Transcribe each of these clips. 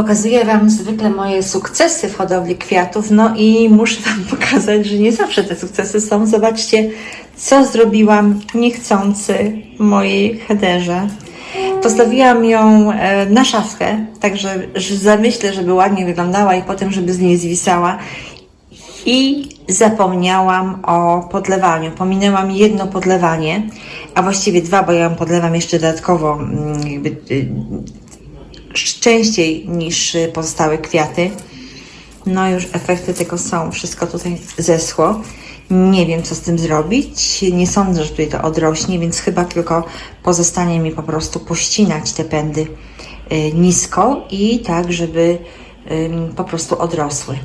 Pokazuję Wam zwykle moje sukcesy w hodowli kwiatów, no i muszę Wam pokazać, że nie zawsze te sukcesy są. Zobaczcie, co zrobiłam niechcący mojej hederze. Postawiłam ją e, na szafkę, także że zamyślę, żeby ładnie wyglądała i potem, żeby z niej zwisała. I zapomniałam o podlewaniu. Pominęłam jedno podlewanie, a właściwie dwa, bo ja ją podlewam jeszcze dodatkowo, mm, jakby y, częściej niż y, pozostałe kwiaty. No już efekty tego są. Wszystko tutaj zeschło. Nie wiem, co z tym zrobić. Nie sądzę, że tutaj to odrośnie, więc chyba tylko pozostanie mi po prostu pościnać te pędy y, nisko i tak, żeby po prostu odrosły.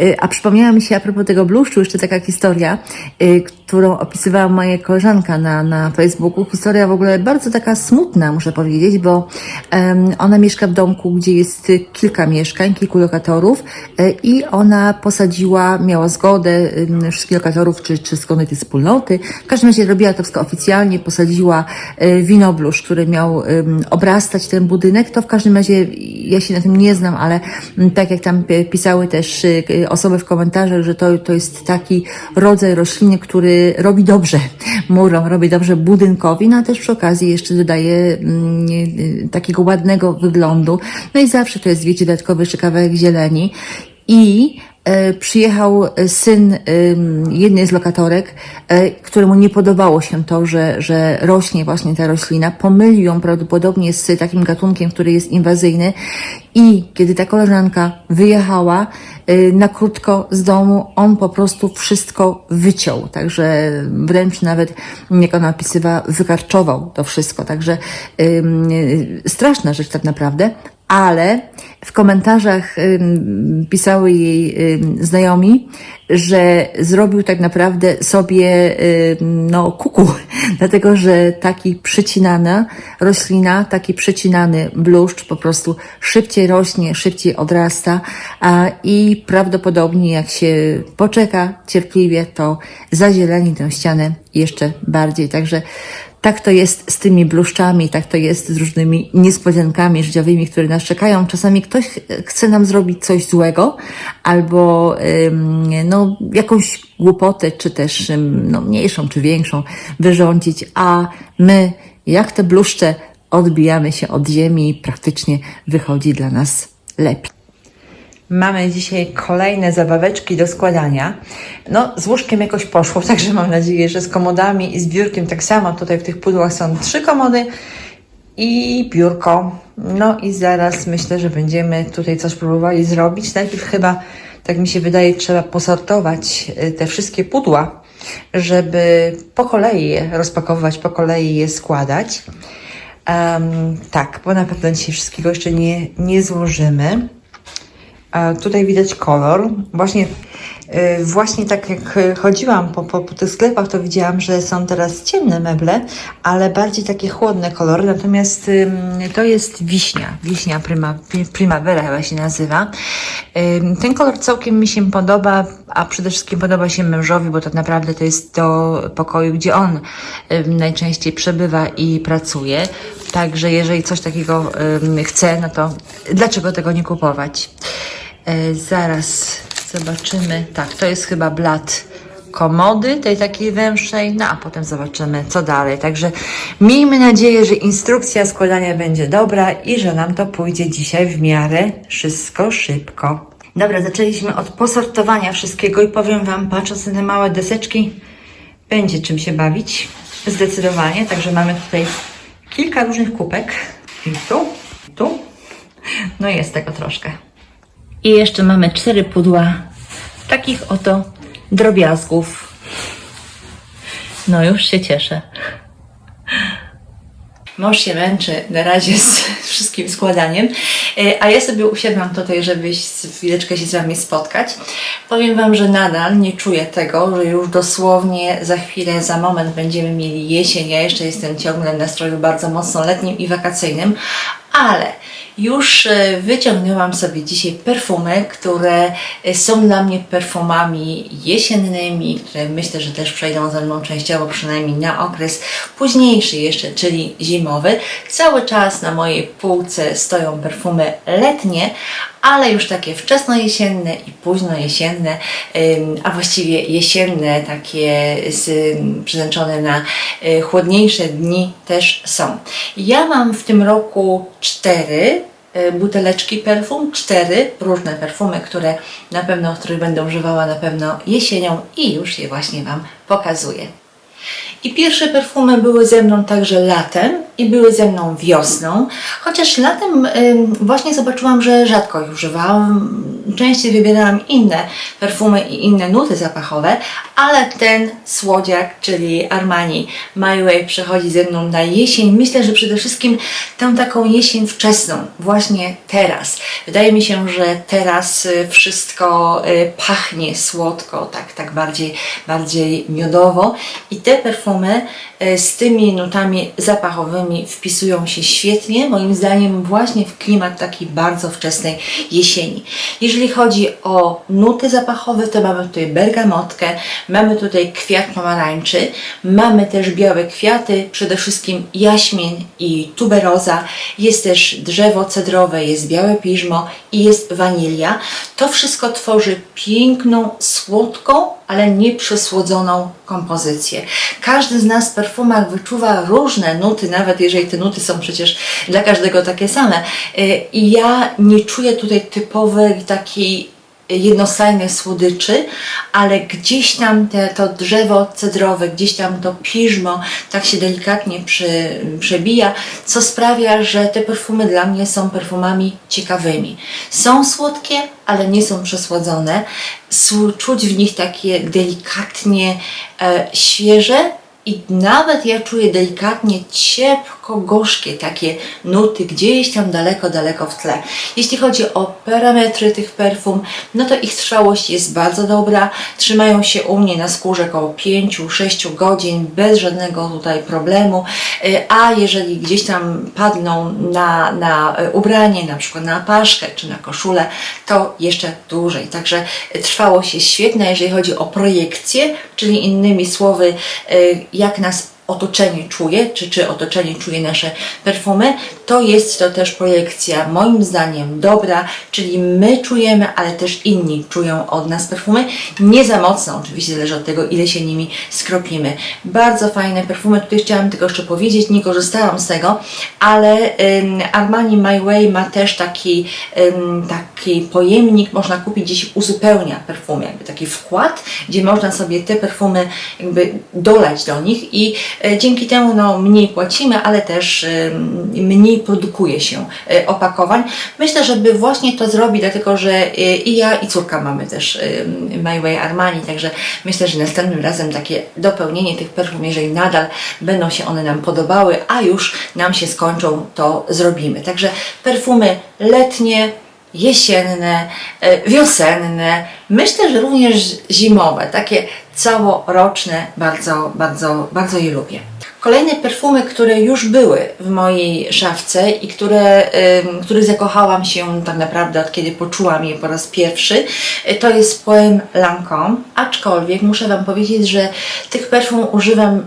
Y, A przypomniała mi się a propos tego bluszczu jeszcze taka historia, y, którą opisywała moja koleżanka na, na Facebooku. Historia w ogóle bardzo taka smutna, muszę powiedzieć, bo ona mieszka w domku, gdzie jest kilka mieszkań, kilku lokatorów y, i ona posadziła, miała zgodę wszystkich lokatorów, czy, czy zgodę tej wspólnoty. W każdym razie robiła to wszystko oficjalnie, posadziła winobluszcz, który miał obrastać ten budynek. To w każdym razie ja się na tym nie znam, ale mm, tak jak tam pisały też y, y, osoby w komentarzach, że to, to jest taki rodzaj rośliny, który robi dobrze murom, robi dobrze budynkowi, no a też przy okazji jeszcze dodaje mm, y, takiego ładnego wyglądu. No i zawsze to jest, wiecie, dodatkowy jeszcze kawałek zieleni. I przyjechał syn ym, jednej z lokatorek, e, któremu nie podobało się to, że, że rośnie właśnie ta roślina. Pomylił ją prawdopodobnie z takim gatunkiem, który jest inwazyjny. I kiedy ta koleżanka wyjechała na krótko z domu, on po prostu wszystko wyciął. Także wręcz nawet, jak ona opisywała, wykarczował to wszystko. Także straszna rzecz tak naprawdę ale w komentarzach pisały jej znajomi, że zrobił tak naprawdę sobie no kuku, dlatego że taki przycinana roślina, taki przycinany bluszcz po prostu szybciej rośnie, szybciej odrasta a, i prawdopodobnie jak się poczeka cierpliwie, to zazieleni tę ścianę jeszcze bardziej. Także tak to jest z tymi bluszczami, tak to jest z różnymi niespodziankami życiowymi, które nas czekają. Czasami ktoś chce nam zrobić coś złego, albo no, jakąś głupotę, czy też no, mniejszą, czy większą wyrządzić, a my, jak te bluszcze, odbijamy się od ziemi i praktycznie wychodzi dla nas lepiej. Mamy dzisiaj kolejne zabaweczki do składania. No, z łóżkiem jakoś poszło, także mam nadzieję, że z komodami i z biurkiem tak samo. Tutaj w tych pudłach są trzy komody i biurko. No i zaraz myślę, że będziemy tutaj coś próbowali zrobić. Najpierw chyba, tak mi się wydaje, trzeba posortować y, te wszystkie pudła, żeby po kolei je rozpakowywać, po kolei je składać. Em, tak, bo na pewno dzisiaj wszystkiego jeszcze nie, nie złożymy. Tutaj widać kolor. Właśnie, y, właśnie tak jak chodziłam po, po, po tych sklepach, to widziałam, że są teraz ciemne meble, ale bardziej takie chłodne kolory. Natomiast to jest wiśnia. Wiśnia prima, primavera chyba się nazywa. Ten kolor całkiem mi się podoba, a przede wszystkim podoba się mężowi, bo tak naprawdę to jest do pokoju, gdzie on najczęściej przebywa i pracuje. Także jeżeli coś takiego chce, no to dlaczego tego nie kupować? E, zaraz zobaczymy. Tak, to jest chyba blat komody, tej takiej węższej, no a potem zobaczymy, co dalej. Także miejmy nadzieję, że instrukcja składania będzie dobra i że nam to pójdzie dzisiaj w miarę wszystko szybko. Dobra, zaczęliśmy od posortowania wszystkiego i powiem Wam, patrząc na te małe deseczki, będzie czym się bawić. Zdecydowanie. Także mamy tutaj kilka różnych kupek. I tu, i tu. No jest tego troszkę. I jeszcze mamy cztery pudła takich oto drobiazgów. No już się cieszę. Mąż się męczy na razie z wszystkim składaniem, e, a ja sobie usiadłam tutaj, żeby chwileczkę się z Wami spotkać. Powiem Wam, że nadal nie czuję tego, że już dosłownie za chwilę, za moment będziemy mieli jesień. Ja jeszcze jestem ciągle w nastroju bardzo mocno letnim i wakacyjnym, ale już e, wyciągnęłam sobie dzisiaj perfumy, które e, są dla mnie perfumami jesiennymi, które myślę, że też przejdą ze mną częściowo, przynajmniej na okres późniejszy jeszcze, czyli zimowy. Cały czas na mojej półce stoją perfumy letnie, ale już takie wczesnojesienne i późnojesienne, a właściwie jesienne, takie z, przeznaczone na y, chłodniejsze dni też są. Ja mam w tym roku cztery y, buteleczki perfum, cztery różne perfumy, które na pewno, których będę używała na pewno jesienią i już je właśnie Wam pokazuję. I pierwsze perfumy były ze mną także latem i były ze mną wiosną, chociaż latem właśnie zobaczyłam, że rzadko ich używałam. Częściej wybierałam inne perfumy i inne nuty zapachowe, ale ten słodziak, czyli Armani My Way przechodzi ze mną na jesień. Myślę, że przede wszystkim tę taką jesień wczesną, właśnie teraz. Wydaje mi się, że teraz y, wszystko y, pachnie słodko, tak, tak bardziej, bardziej miodowo i te perfumy z tymi nutami zapachowymi wpisują się świetnie, moim zdaniem właśnie w klimat takiej bardzo wczesnej jesieni. Jeżeli chodzi o nuty zapachowe, to mamy tutaj bergamotkę, mamy tutaj kwiat pomarańczy, mamy też białe kwiaty, przede wszystkim jaśmień i tuberoza, jest też drzewo cedrowe, jest białe piżmo i jest wanilia. To wszystko tworzy piękną, słodką, ale nieprzesłodzoną kompozycję. Każdy z nas w perfumach wyczuwa różne nuty, nawet jeżeli te nuty są przecież dla każdego takie same. Y, I ja nie czuję tutaj typowej takiej jednostajnej słodyczy, ale gdzieś tam te, to drzewo cedrowe, gdzieś tam to piżmo tak się delikatnie przy, przebija, co sprawia, że te perfumy dla mnie są perfumami ciekawymi. Są słodkie, ale nie są przesłodzone. Czuć w nich takie delikatnie e, świeże i nawet ja czuję delikatnie ciepko-gorzkie takie nuty gdzieś tam daleko, daleko w tle. Jeśli chodzi o parametry tych perfum, no to ich trwałość jest bardzo dobra. Trzymają się u mnie na skórze około 5-6 godzin bez żadnego tutaj problemu. Y, A jeżeli gdzieś tam padną na, na y, ubranie, na przykład na apaszkę czy na koszulę, to jeszcze dłużej. Także y, trwałość jest świetna, jeżeli chodzi o projekcję, czyli innymi słowy, jak nas otoczenie czuje, czy, czy otoczenie czuje nasze perfumy, to jest to też projekcja moim zdaniem dobra, czyli my czujemy, ale też inni czują od nas perfumy. Nie za mocno, oczywiście zależy od tego, ile się nimi skropimy. Bardzo fajne perfumy, tutaj chciałam tylko jeszcze powiedzieć, nie korzystałam z tego, ale ym, Armani My Way ma też taki, ym, taki pojemnik, można kupić gdzieś uzupełnia perfumy, jakby taki wkład, gdzie można sobie te perfumy jakby dolać do nich i dzięki temu no, mniej płacimy, ale też ym, mniej produkuje się e, opakowań. Myślę, żeby właśnie to zrobić, dlatego że e, i ja i córka mamy też My Way Armani, także myślę, że następnym razem takie dopełnienie tych perfum, jeżeli nadal będą się one nam podobały, a już nam się skończą, to zrobimy. Także perfumy letnie, jesienne, e, wiosenne, myślę, że również zimowe, takie całoroczne, bardzo, bardzo, bardzo je lubię. Kolejne perfumy, które już były w mojej szafce i które, których zakochałam się tak naprawdę od kiedy poczułam je po raz pierwszy, y, to jest Poem Lancome. Aczkolwiek muszę Wam powiedzieć, że tych perfum używam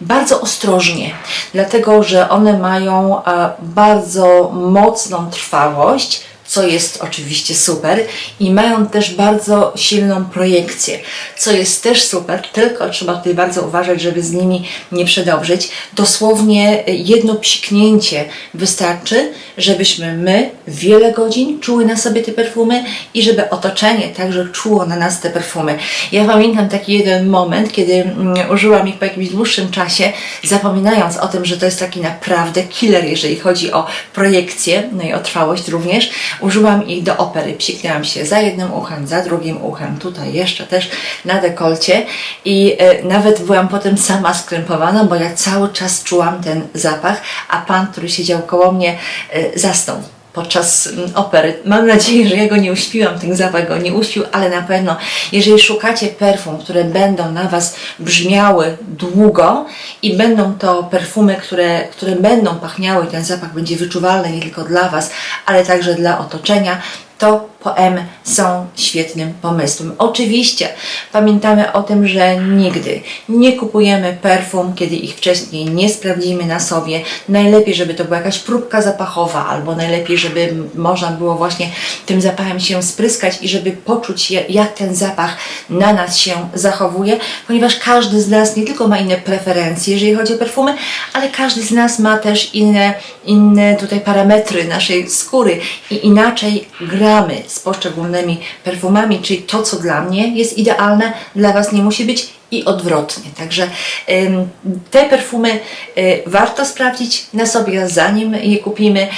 bardzo ostrożnie, dlatego że one mają e, bardzo mocną trwałość, co jest oczywiście super i mają też bardzo silną projekcję, co jest też super, tylko trzeba tutaj bardzo uważać, żeby z nimi nie przedobrzyć. Dosłownie jedno psiknięcie wystarczy, żebyśmy my wiele godzin czuły na sobie te perfumy i żeby otoczenie także czuło na nas te perfumy. Ja pamiętam taki jeden moment, kiedy mm, użyłam ich po jakimś dłuższym czasie, zapominając o tym, że to jest taki naprawdę killer, jeżeli chodzi o projekcję, no i o trwałość również. Użyłam ich do opery, psiknęłam się za jednym uchem, za drugim uchem, tutaj jeszcze też na dekolcie. I e, nawet byłam potem sama skrępowana, bo ja cały czas czułam ten zapach, a pan, który siedział koło mnie, e, zasnął podczas mm, opery. Mam nadzieję, że ja go nie uśpiłam, ten zapach go nie uśpił, ale na pewno, jeżeli szukacie perfum, które będą na Was brzmiały długo i będą to perfumy, które, które będą pachniały ten zapach będzie wyczuwalny nie tylko dla Was, ale także dla otoczenia, to Są świetnym pomysłem. Oczywiście pamiętamy o tym, że nigdy nie kupujemy perfum, kiedy ich wcześniej nie sprawdzimy na sobie. Najlepiej, żeby to była jakaś próbka zapachowa, albo najlepiej, żeby można było właśnie tym zapachem się spryskać i żeby poczuć, jak ten zapach na nas się zachowuje, ponieważ każdy z nas nie tylko ma inne preferencje, jeżeli chodzi o perfumy, ale każdy z nas ma też inne, inne tutaj parametry naszej skóry i inaczej gramy z poszczególnymi perfumami, czyli to, co dla mnie jest idealne, dla Was nie musi być i odwrotnie. Także te perfumy y, warto sprawdzić na sobie, zanim je kupimy.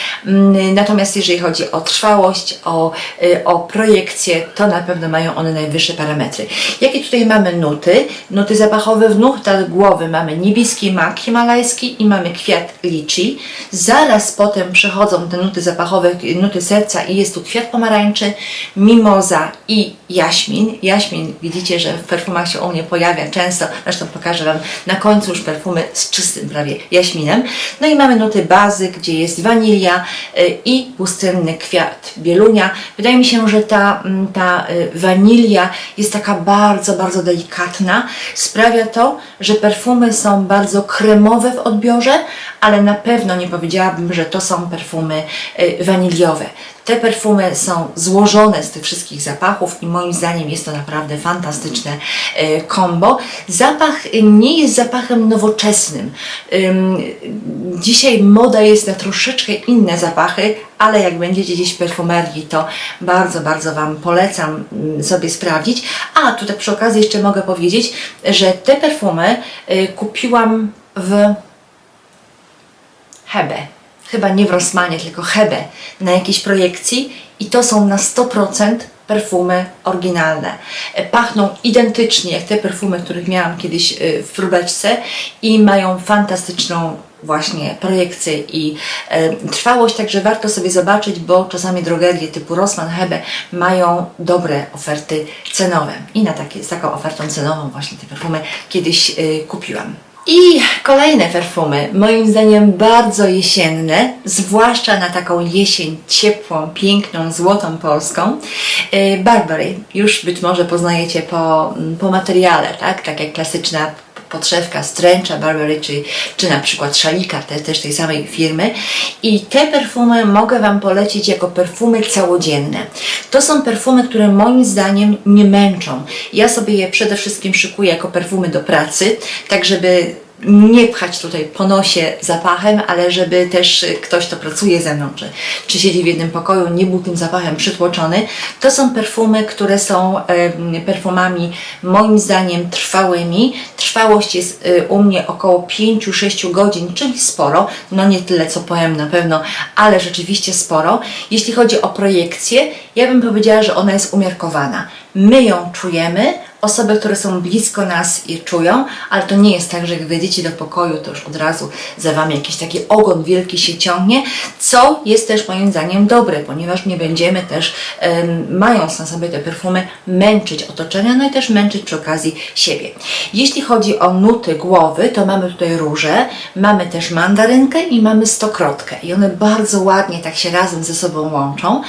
Natomiast jeżeli chodzi o trwałość, o, y, o projekcję, to na pewno mają one najwyższe parametry. Jakie tutaj mamy nuty? Nuty zapachowe w nutach głowy mamy niebieski mak himalajski i mamy kwiat lichi. Zaraz potem przechodzą te nuty zapachowe, nuty serca i jest tu kwiat pomarańczy, mimoza i jaśmin. Jaśmin widzicie, że w perfumach się u mnie pojawia często, zresztą pokażę Wam na końcu już perfumy z czystym prawie jaśminem. No i mamy nuty bazy, gdzie jest wanilia y, i pustynny kwiat bielunia. Wydaje mi się, że ta, mm, ta y, wanilia jest taka bardzo, bardzo delikatna. Sprawia to, że perfumy są bardzo kremowe w odbiorze, ale na pewno nie powiedziałabym, że to są perfumy y, waniliowe. Te perfumy są złożone z tych wszystkich zapachów i moim zdaniem jest to naprawdę fantastyczne e, kombo. Zapach y, nie jest zapachem nowoczesnym. Ym, Dzisiaj moda jest na troszeczkę inne zapachy, ale jak będziecie gdzieś w perfumerii, to bardzo, bardzo Wam polecam mm, sobie sprawdzić. A tutaj przy okazji jeszcze mogę powiedzieć, że te perfumy y, kupiłam w Hebe. Chyba nie w Rossmanie, tylko Hebe na jakiejś projekcji i to są na 100% perfumy oryginalne. E, Pachną identycznie jak te perfumy, których miałam kiedyś e, w próbeczce i mają fantastyczną właśnie projekcję i e, trwałość, także warto sobie zobaczyć, bo czasami drogerie typu Rossmann, Hebe mają dobre oferty cenowe i na takie, z taką ofertą cenową właśnie te perfumy kiedyś kupiłam. I kolejne perfumy, moim zdaniem bardzo jesienne, zwłaszcza na taką jesień ciepłą, piękną, złotą polską. Yy, Burberry, już być może poznajecie po, po materiale, tak? Tak jak klasyczna podszewka stręcza Burberry, czy, czy na przykład szalika, te, też tej samej firmy. I te perfumy mogę Wam polecić jako perfumy całodzienne. To są perfumy, które moim zdaniem nie męczą. Ja sobie je przede wszystkim szykuję jako perfumy do pracy, tak żeby nie pchać tutaj po nosie zapachem, ale żeby też y, ktoś, kto pracuje ze mną, czy, czy siedzi w jednym pokoju, nie był tym zapachem przytłoczony. To są perfumy, które są perfumami moim zdaniem trwałymi. Trwałość jest y, u mnie około 5-6 godzin, czyli sporo. No nie tyle co powiem na pewno, ale rzeczywiście sporo. Jeśli chodzi o projekcję, ja bym powiedziała, że ona jest umiarkowana. My ją czujemy, osoby, które są blisko nas je czują, ale to nie jest tak, że jak wejdziecie do pokoju, to już od razu za Wami jakiś taki ogon wielki się ciągnie, co jest też moim zdaniem dobre, ponieważ nie będziemy też, em, mając na sobie te perfumy, męczyć otoczenia, no i też męczyć przy okazji siebie. Jeśli chodzi o nuty głowy, to mamy tutaj róże, mamy też mandarynkę i mamy stokrotkę i one bardzo ładnie tak się razem ze sobą łączą.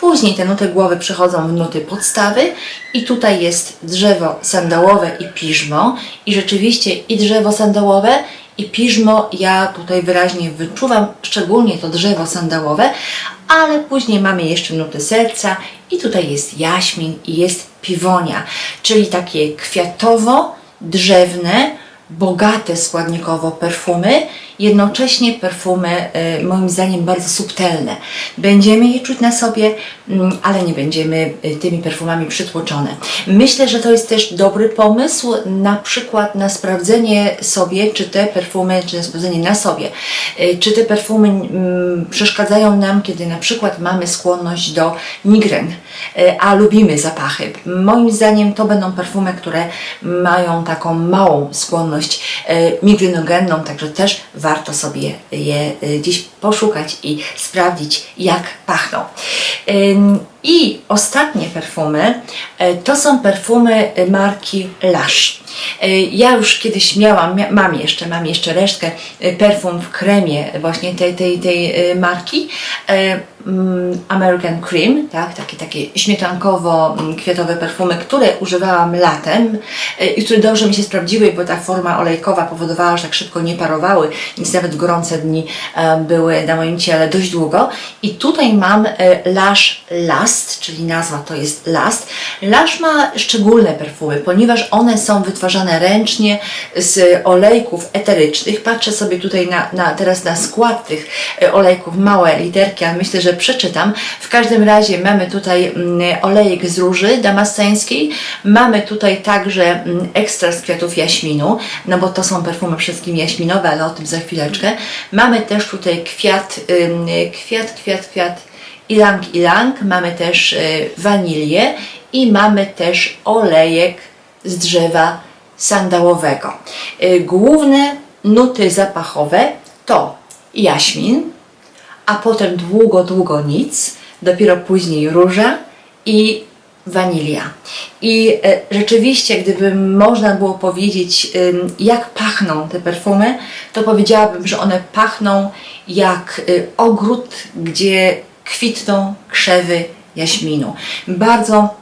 Później te nuty głowy przechodzą w nuty podstawy i tutaj jest drzewo sandałowe i piżmo. I rzeczywiście i drzewo sandałowe i piżmo. Ja tutaj wyraźnie wyczuwam, szczególnie to drzewo sandałowe, ale później mamy jeszcze nuty serca i tutaj jest jaśmin i jest piwonia, czyli takie kwiatowo, drzewne, bogate składnikowo perfumy, jednocześnie perfumy y, moim zdaniem bardzo subtelne. Będziemy je czuć na sobie, mm, ale nie będziemy y, tymi perfumami przytłoczone. Myślę, że to jest też dobry pomysł na przykład na sprawdzenie sobie, czy te perfumy, czy na sprawdzenie na sobie, y, czy te perfumy mm, przeszkadzają nam, kiedy na przykład mamy skłonność do migren, a lubimy zapachy. Moim zdaniem to będą perfumy, które mają taką małą skłonność migrenogenną, także też warto sobie je e, gdzieś poszukać i sprawdzić, jak pachną. I ostatnie perfumy e, to są perfumy e, marki Lush. Ja już kiedyś miałam, mia- mam jeszcze, mam jeszcze resztkę perfum w kremie właśnie tej, tej, tej marki. Mm, American Cream, tak, takie, takie śmietankowo-kwiatowe perfumy, które używałam latem e, i które dobrze mi się sprawdziły, bo ta forma olejkowa powodowała, że tak szybko nie parowały, więc nawet gorące dni e, były na moim ciele dość długo. I tutaj mam e, Lush Last, czyli nazwa to jest Last. Lush ma szczególne perfumy, ponieważ one są wytwarzane ręcznie z olejków eterycznych. Patrzę sobie tutaj na, na, teraz na skład tych e, olejków, małe literki, ale myślę, że przeczytam. W każdym razie mamy tutaj mm, olejek z róży damasceńskiej, mamy tutaj także mm, ekstra z kwiatów jaśminu, no bo to są perfumy wszystkim jaśminowe, ale o tym za chwileczkę. Mamy też tutaj kwiat, kwiat, kwiat, kwiat ilang ilang, mamy też y, wanilię i mamy też olejek z drzewa sandałowego. Y, Główne nuty zapachowe to jaśmin, a potem długo, długo nic, dopiero później róża i wanilia. I e, rzeczywiście, gdyby można było powiedzieć, jak pachną te perfumy, to powiedziałabym, że one pachną jak y, ogród, gdzie kwitną krzewy jaśminu. Bardzo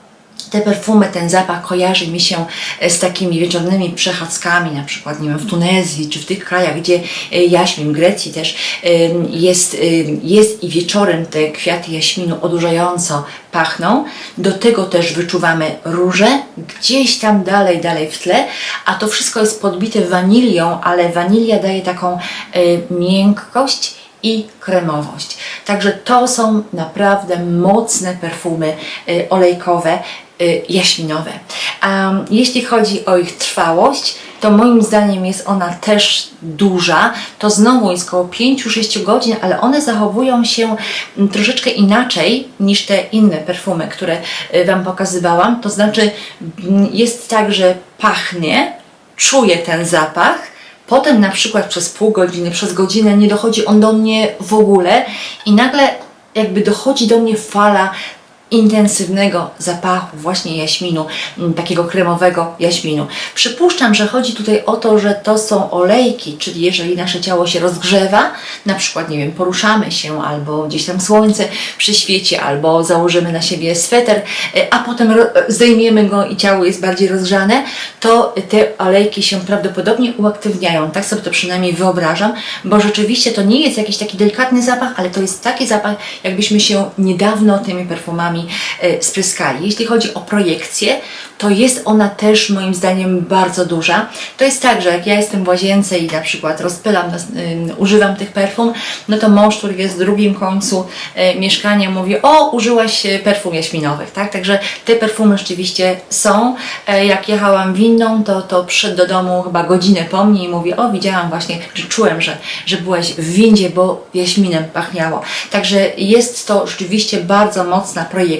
te perfumy, ten zapach kojarzy mi się e, z takimi wieczornymi przechadzkami, na przykład nie wiem, w Tunezji czy w tych krajach, gdzie e, jaśmin, Grecji też jest, jest i wieczorem te kwiaty jaśminu odurzająco pachną. Do tego też wyczuwamy róże, gdzieś tam dalej, dalej w tle, a to wszystko jest podbite wanilią, ale wanilia daje taką e, miękkość i kremowość. Także to są naprawdę mocne perfumy olejkowe, jaśminowe. Um, jeśli chodzi o ich trwałość, to moim zdaniem jest ona też duża. To znowu jest około 5-6 godzin, ale one zachowują się mm, troszeczkę inaczej niż te inne perfumy, które y, Wam pokazywałam. To znaczy mm, jest tak, że pachnie, czuję ten zapach, Potem na przykład przez pół godziny, przez godzinę nie dochodzi on do mnie w ogóle i nagle jakby dochodzi do mnie fala intensywnego zapachu właśnie jaśminu, m, takiego kremowego jaśminu. Przypuszczam, że chodzi tutaj o to, że to są olejki, czyli jeżeli nasze ciało się rozgrzewa, na przykład, nie wiem, poruszamy się albo gdzieś tam słońce przyświeci, albo założymy na siebie sweter, e, a potem zdejmiemy go i ciało jest bardziej rozgrzane, to te olejki się prawdopodobnie uaktywniają. Tak sobie to przynajmniej wyobrażam, bo rzeczywiście to nie jest jakiś taki delikatny zapach, ale to jest taki zapach, jakbyśmy się niedawno tymi perfumami e, spryskali. Jeśli chodzi o projekcję, to jest ona też moim zdaniem bardzo duża. To jest tak, że jak ja jestem w łazience i na przykład rozpylam, ym, używam tych perfum, no to mąż, który jest w drugim końcu e, mieszkania mówi, o użyłaś e, perfum jaśminowych, tak? Także te perfumy rzeczywiście są. Jak jechałam winną, to, to przyszedł do domu chyba godzinę po mnie i mówi, o widziałam właśnie, że czułem, że, że byłaś w windzie, bo jaśminem pachniało. Także jest to rzeczywiście bardzo mocna projekcja.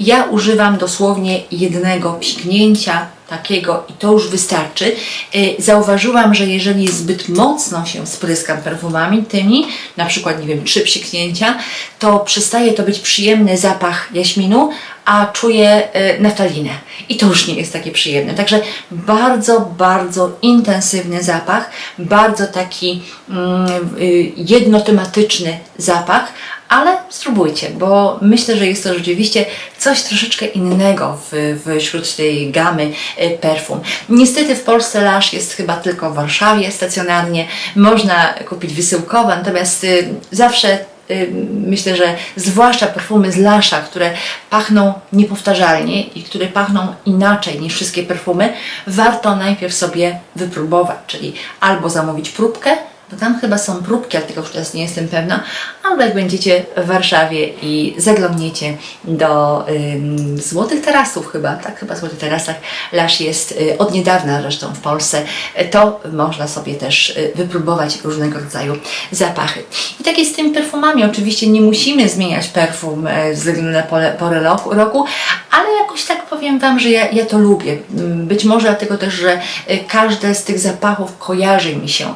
Ja używam dosłownie jednego psiknięcia takiego i to już wystarczy. Y, Zauważyłam, że jeżeli zbyt mocno się spryskam perfumami tymi, na przykład, nie wiem, trzy psiknięcia, to przestaje to być przyjemny zapach jaśminu, a czuję y, naftalinę. I to już nie jest takie przyjemne. Także bardzo, bardzo intensywny zapach, bardzo taki mm, y, jednotematyczny zapach, ale spróbujcie, bo myślę, że jest to rzeczywiście coś troszeczkę innego w, wśród tej gamy e, perfum. Niestety w Polsce Lush jest chyba tylko w Warszawie stacjonarnie, można kupić wysyłkowo, natomiast y, zawsze y, myślę, że zwłaszcza perfumy z Lasza, które pachną niepowtarzalnie i które pachną inaczej niż wszystkie perfumy, warto najpierw sobie wypróbować, czyli albo zamówić próbkę, bo tam chyba są próbki, ale tego już teraz nie jestem pewna, albo jak będziecie w Warszawie i zaglądniecie do ym, Złotych Tarasów chyba, tak chyba Złotych Tarasach Lasz jest y, od niedawna zresztą w Polsce, y, to można sobie też y, wypróbować różnego rodzaju zapachy. I tak jest z tymi perfumami, oczywiście nie musimy zmieniać perfum y, ze względu na porę roku, roku, ale jakoś tak powiem Wam, że ja, ja to lubię. Być może dlatego też, że y, każde z tych zapachów kojarzy mi się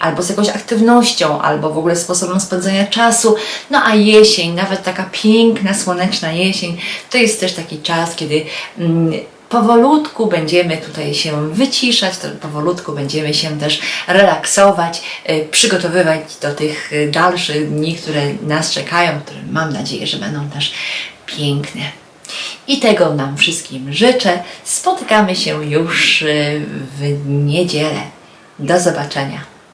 albo z jakąś aktywnością, albo w ogóle sposobem spędzania czasu. No a jesień, nawet taka piękna, słoneczna jesień, to jest też taki czas, kiedy mm, powolutku będziemy tutaj się wyciszać, powolutku będziemy się też relaksować, y, przygotowywać do tych y, dalszych dni, które nas czekają, które mam nadzieję, że będą też piękne. I tego nam wszystkim życzę. Spotykamy się już y, w niedzielę. Do zobaczenia.